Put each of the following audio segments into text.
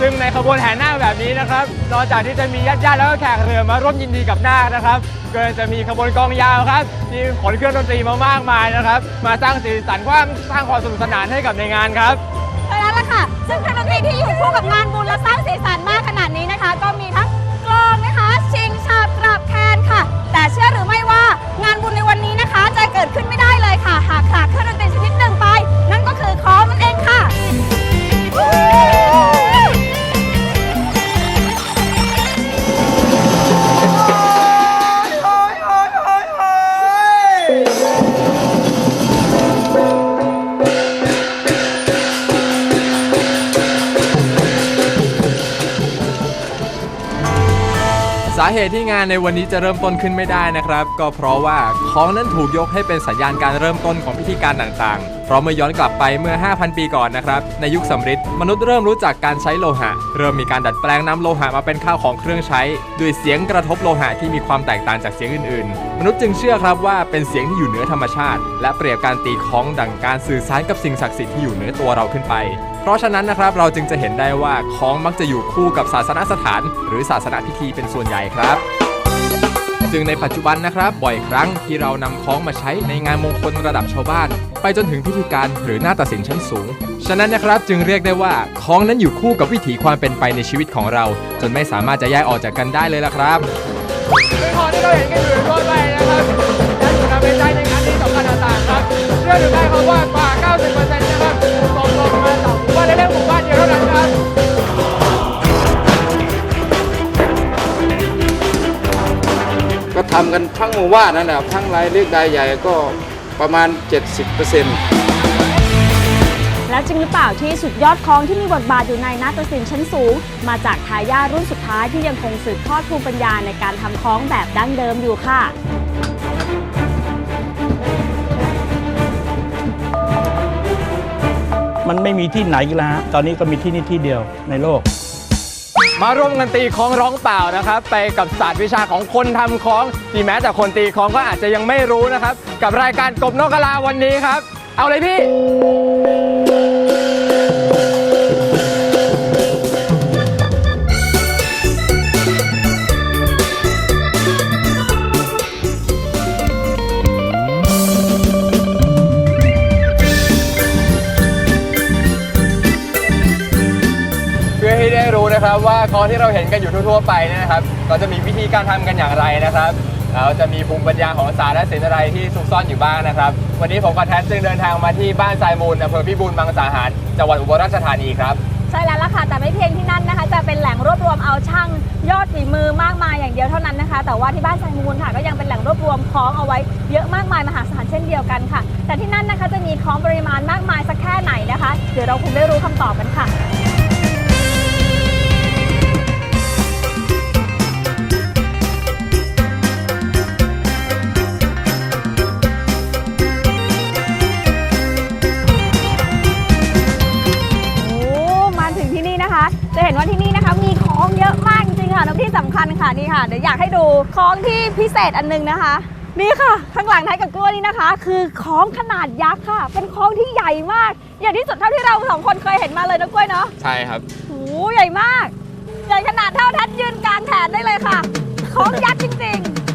ซึ่งในขบวนแห่นาคแบบนี้นะครับ นอกจากที่จะมีญาติญาติๆแล้วก็แขกเรือมาร่วมยินดีกับนาคนะครับ ก็จะมีขบวนกองยาวครับที่ขนเครื่องดนตรีมามากมายนะครับ มาสร้างสีสันกว้างสร้างความสนุกสนานให้กับในงานครับใช่แล้วล่ะค่ะ ซึ่งเครื่องดนตรีที่อยู่คู่กับงานบุญและสร้างสีสันมากขนาดนี้นะคะ ก็มีทั้งกลองนะคะ ชิงชาบกราบแคนค่ะ แต่เชื่อหรือไม่ว่างานบุญในวันนี้นะคะ จะเกิดขึ้นไม่ได้เลยค่ะ หากขาดเครื่องาเหตุที่งานในวันนี้จะเริ่มต้นขึ้นไม่ได้นะครับ ก็เพราะว่าของนั้นถูกยกให้เป็นสัญญาณการเริ่มต้นของพิธีการต่างๆ เพราะเมื่อย้อนกลับไปเมื่อ 5,000 ปีก่อนนะครับ ในยุคสำริดมนุษย์เริ่มรู้จักการใช้โลหะ เริ่มมีการดัดแปลงนำโลหะมาเป็นข้าวของเครื่องใช้ ด้วยเสียงกระทบโลหะที่มีความแตกต่างจากเสียงอื่นๆ มนุษย์จึงเชื่อครับว่าเป็นเสียงที่อยู่เหนือธรรมชาติ และเปรียบการตีของดังการสื่อสารกับสิ่งศักดิ์สิทธิ์ที่อยู่เหนือตัวเราขึ้นไป เพราะฉะนั้นนะครับเราจึงจะเห็นได้ว่าของมักจะอยู่คู่กับศาสนสถาน หรือศาสนพิธีเป็นส่วนใหญ่ครับซึ่งในปัจจุบันนะครับบ่อยครั้งที่เรานำคล้องมาใช้ในงานมงคลระดับชาวบ้าน ไปจนถึงพิธีการหรือหน้าตัดสินชั้นสูง ฉะนั้นนะครับจึงเรียกได้ว่าคล้องนั้นอยู่คู่กับวิถีความเป็นไปในชีวิตของเรา จนไม่สามารถจะแยกออกจากกันได้เลยละครับเป็นคอที่เราเห็นกันอยู่ทั่วไปนะครับและถูกนำไปใช้ในงานที่สำคัญต่างๆครับเชื่อหรือไม่ครับว่ากว่า90%นะครับ หมู่บ้านนั่นแหละครับทั้งรายเล็กรายใหญ่ก็ประมาณ 70%แล้วจริงหรือเปล่าที่สุดยอดคล้องที่มีบทบาทอยู่ในนาฏศิลป์ชั้นสูง มาจากทายาทรุ่นสุดท้ายที่ยังคงสืบทอดภูมิปัญญาในการทำคล้องแบบดั้งเดิมอยู่ค่ะมันไม่มีที่ไหนอีกแล้วฮะ ตอนนี้ก็มีที่นี่ที่เดียวในโลก มาร่วมกันตีคล้องร้องเปล่านะครับ ไปกับศาสตร์วิชาของคนทำคล้องที่แม้แต่คนตีคล้องก็อาจจะยังไม่รู้นะครับ กับรายการกบนกกะลาวันนี้ครับ เอาเลยพี่ นะครับว่าคลองที่เราเห็นกันอยู่ทั่วๆไปนยนะครับเราจะมีวิธีการทำกันอย่างไรนะครับเราจะมีภูมิปัญญาของศาสตร์และศิลป์อะไรที่ซุกซ่อนอยู่บ้างนะครับ วันนี้ผมกับแทสจึงเดินทางมาที่บ้านทรายมูลอำเภอพิบูลมังสาหารจังหวัดอุบลราชธานีครับใช่แล้วล่ะค่ะแต่ไม่เพียงที่นั่นนะคะ จะเป็นแหล่งรวบรวมเอาช่างยอดฝีมือมากมายอย่างเดียวเท่านั้นนะคะ แต่ว่าที่บ้านไซมูลค่ะ ก็ยังเป็นแหล่งรวบรวมคล้องเอาไว้เยอะมากมายมหาศาลเช่นเดียวกันค่ะ แต่ที่นั่นนะคะจะมีคล้องปริมาณมากมายสักแค่ไหนนะคะเดี๋ยวเราคงได้รู้คำตอบกันค่ะ นี่ค่ะเดี๋ยวอยากให้ดูของที่พิเศษอันหนึงนะคะ นี่ค่ะ ข้างหลังท้ายกับกล้วยนี่นะคะ คือของขนาดยักษ์ค่ะ เป็นของที่ใหญ่มากใหญ่ที่สุดเท่าที่เราสองคนเคยเห็นมาเลยนะกล้วยเนาะใช่ครับโอ้ใหญ่มากใหญ่ขนาดเท่าทัดยืนกลางแขนได้เลยค่ะ ของยักษ์จริงๆ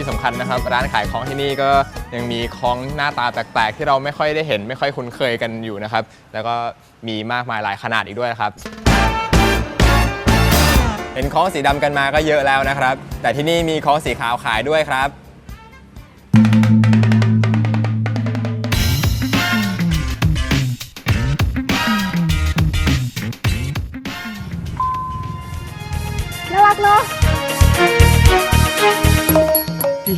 ที่สำคัญนะครับ ร้านขายของที่นี่ก็ยังมีของหน้าตาแปลกๆ ที่เราไม่ค่อยได้เห็น ไม่ค่อยคุ้นเคยกันอยู่นะครับ แล้วก็มีมากมายหลายขนาดอีกด้วยครับ เห็นของสีดำกันมาก็เยอะแล้วนะครับ แต่ที่นี่มีของสีขาวขายด้วยครับ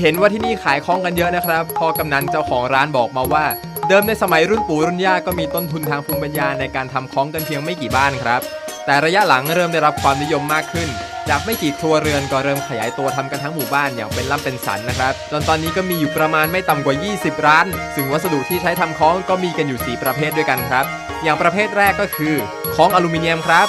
เห็นว่าที่นี่ขายของกันเยอะนะครับพอกำนันเจ้าของร้านบอกมาว่า เดิมในสมัยรุ่นปู่รุ่นย่าก็มีต้นทุนทางภูมิปัญญาในการทำของกันเพียงไม่กี่บ้านครับ แต่ระยะหลังเริ่มได้รับความนิยมมากขึ้น จากไม่กี่ครัวเรือนก็เริ่มขยายตัวทำกันทั้งหมู่บ้านอย่างเป็นล่ำเป็นสันนะครับจนตอนนี้ก็มีอยู่ประมาณไม่ต่ำกว่า 20 ร้าน ซึ่งวัสดุที่ใช้ทำของก็มีกันอยู่ 4 ประเภทด้วยกันครับ อย่างประเภทแรกก็คือ ของอลูมิเนียมครับ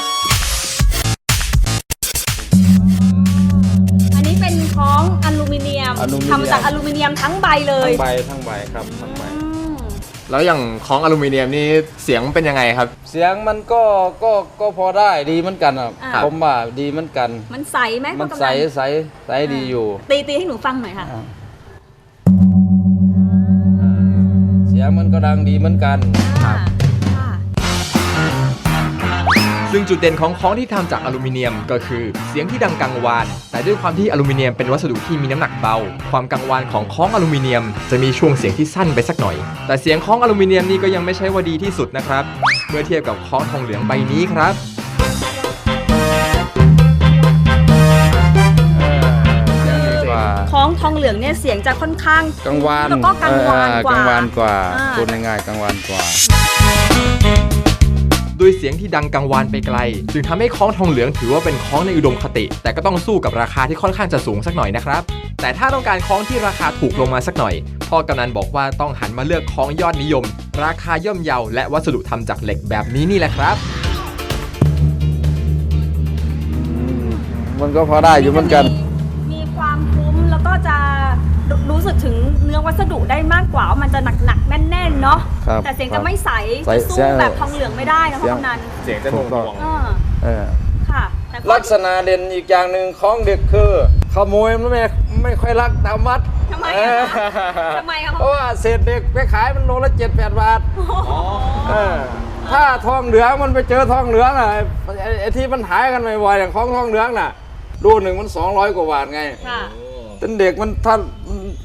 อลูมิเนียม ทำมาจากอลูมิเนียมทั้งใบเลยทั้งใบทั้งใบครับทั้งใบ อืมแล้วอย่างของอลูมิเนียมนี่เสียงเป็นยังไงครับ เสียงมันก็ก็ก็พอได้ดีเหมือนกันอะอ่า ผมว่าดีเหมือนกัน มันใสไหมมันพ่อกำใสนัใสใสดีอยู่ตีตีให้หนูฟังหน่อยค่ะ อ่าเสียงมันก็ดังดีเหมือนกันค่ะค่ะ ซึ่งจุดเด่นของของที่ทำจากอลูมิเนียม ก็คือเสียงที่ดังกังวาน แต่ด้วยความที่อลูมิเนียมเป็นวัสดุที่มีน้ำหนักเบา ความกังวานของของอลูมิเนียม จะมีช่วงเสียงที่สั้นไปสักหน่อย แต่เสียงของอลูมิเนียมนี่ก็ยังไม่ใช่ว่าดีที่สุดนะครับ เมื่อเทียบกับของทองเหลืองใบนี้ครับเสียงดีกว่าของทองเหลืองเนี่ยเสียงจะค่อนข้างกังวานแล้วก็กังวานเออกว่ากังวานกว่าอ่าพูดง่ายๆกังวานกว่า ด้วยเสียงที่ดังกังวานไปไกล จึงทำให้ค้องทองเหลืองถือว่าเป็นค้องในอุดมคติ แต่ก็ต้องสู้กับราคาที่ค่อนข้างจะสูงสักหน่อยนะครับ แต่ถ้าต้องการค้องที่ราคาถูกลงมาสักหน่อย พ่อกำนันบอกว่าต้องหันมาเลือกค้องยอดนิยม ราคาย่อมเยาและวัสดุทำจากเหล็กแบบนี้นี่แหละครับ มันก็พอได้อยู่เหมือนกัน มีความคุ้มแล้วก็จะ รู้รู้สึกถึงเนื้อวัสดุได้มากกว่าว่ามันจะหนักๆแน่นๆเนาะครับแต่เสียงครัจะบไม่ใสใสจะสู้ใช่แบบทองเหลืองไม่ได้นะเสีพ่อยงกำนันเสียงจะหน่วงถูกต้องเออเออ ค่ะแต่พอลักษณะเด่นอีกอย่างหนึ่งของเด็กคือ ขโมยมันไม่ไม่ค่อยรักตามวัดทำไมเออะอคะทำไมอะเพราะว่าเศษเด็กไปขายมันโลละเจ็ดแปดบาทเออถ้าทองเหลืองมันไปเจอทองเหลืองอะไอ้ไอ้ไอ้ที่มันหายกันบ่อยๆอย่างของทองเหลืองน่ะ รูหนึ่งมัน200กว่าบาทไง ค่ะ เป็นเด็กมันถ้า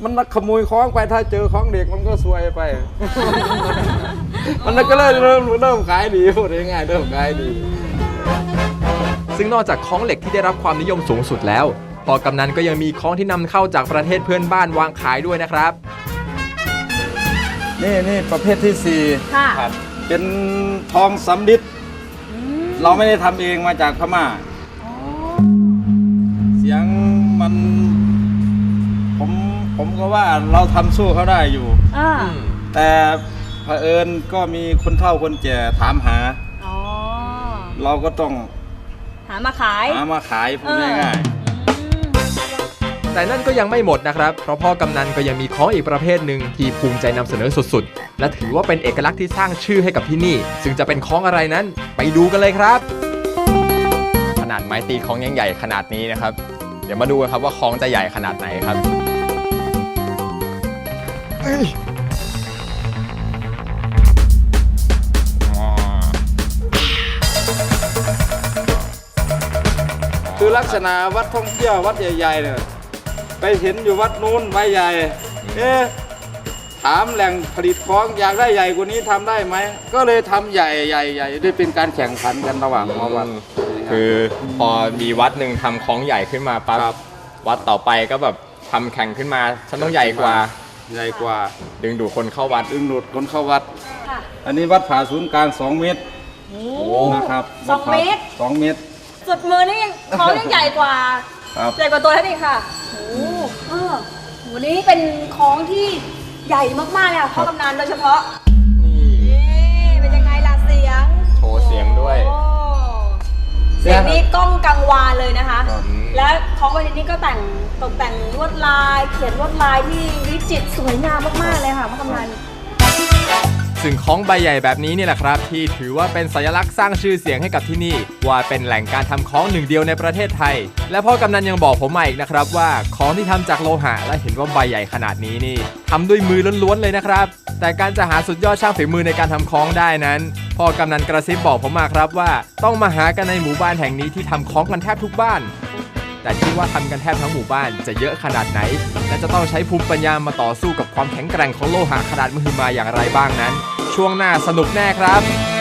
มันนักขโมยของไปถ้าเจอของเด็กมันก็ซวยไป มันก็เลยเริ่มเริ่มขายดีพูดง่ายๆเริ่มขายดี ซึ่งนอกจากค้องเหล็กที่ได้รับความนิยมสูงสุดแล้วพ่อกำนันก็ยังมีค้องที่นำเข้าจากประเทศเพื่อนบ้านวางขายด้วยนะครับ นี่นี่ประเภทที่สี่ค่ะเป็นทองสำริดเราไม่ได้ทำเองมาจากพม่า เสียงมัน ผมผมก็ว่าเราทำสู้เขาได้อยู่ อ่าแต่เผอิญก็มีคนเฒ่าคนแก่ถามหา อ๋อ เราก็ต้องหามาขายหามาขายพูดง่าย อืมแต่นั่นก็ยังไม่หมดนะครับ เพราะพ่อกำนันก็ยังมีของอีกประเภทหนึ่งที่ภูมิใจนำเสนอสุดๆ และถือว่าเป็นเอกลักษณ์ที่สร้างชื่อให้กับที่นี่ ซึ่งจะเป็นของอะไรนั้น ไปดูกันเลยครับ ขนาดไม้ตีของยังใหญ่ขนาดนี้นะครับ เดี๋ยวมาดูกันครับว่าของจะใหญ่ขนาดไหนครับคือลักษณะวัดท่องเที่ยววัดใหญ่ๆเนี่ยไปเห็นอยู่วัดนู้นใบใหญ่ เอ๊ะถามแหล่งผลิตของอยากได้ใหญ่กว่านี้ทำได้ไหม ก็เลยทำใหญ่ใหญ่ใหญ่ได้เป็นการแข่งขันกันระหว่างหมอวัด คือพอมีวัดหนึ่งทำของใหญ่ขึ้นมาปั๊บครับ วัดต่อไปก็แบบทำแข่งขึ้นมาฉันต้องใหญ่กว่า ใหญ่กว่า ดึงดูดคนเข้าวัด ดึงดูดคนเข้าวัด ค่ะอันนี้วัดผาศูนย์กลาง 2 เมตรโอ้นะครับสองเมตร สองเมตร สุดมือนี่ยังท้องยังใหญ่กว่า ครับ ใหญ่กว่าตัวท่านอีกค่ะโอ้เออวันนี้เป็นของที่ใหญ่มากๆเลยค่ะพ่อกำนันโดยเฉพาะนี่ นี่เป็นยังไงล่ะเสียงโชว์เสียงด้วย โอ้ เสียงนี้ก้องกังวานเลยนะคะ ครับ และของวันนี้ก็แต่งตกแต่งลวดลาย เขียนลวดลายที่วิจิตรสวยงามมากๆเลยค่ะพ่อกำนัน ซึ่งของใบใหญ่แบบนี้นี่แหละครับ ที่ถือว่าเป็นสัญลักษณ์สร้างชื่อเสียงให้กับที่นี่ ว่าเป็นแหล่งการทำของหนึ่งเดียวในประเทศไทย และพ่อกำนันยังบอกผมมาอีกนะครับว่าของที่ทำจากโลหะและเห็นว่าใบใหญ่ขนาดนี้นี่ทำด้วยมือล้วนๆเลยนะครับ แต่การจะหาสุดยอดช่างฝีมือในการทำของได้นั้นพ่อกำนันกระซิบบอกผมมาครับว่า ต้องมาหากันในหมู่บ้านแห่งนี้ที่ทำของกันแทบทุกบ้าน แต่ที่ว่าทำกันแทบทั้งหมู่บ้านจะเยอะขนาดไหน และจะต้องใช้ภูมิปัญญามาต่อสู้กับความแข็งแกร่งของโลหะขนาดมหึมาอย่างไรบ้างนั้น ช่วงหน้าสนุกแน่ครับ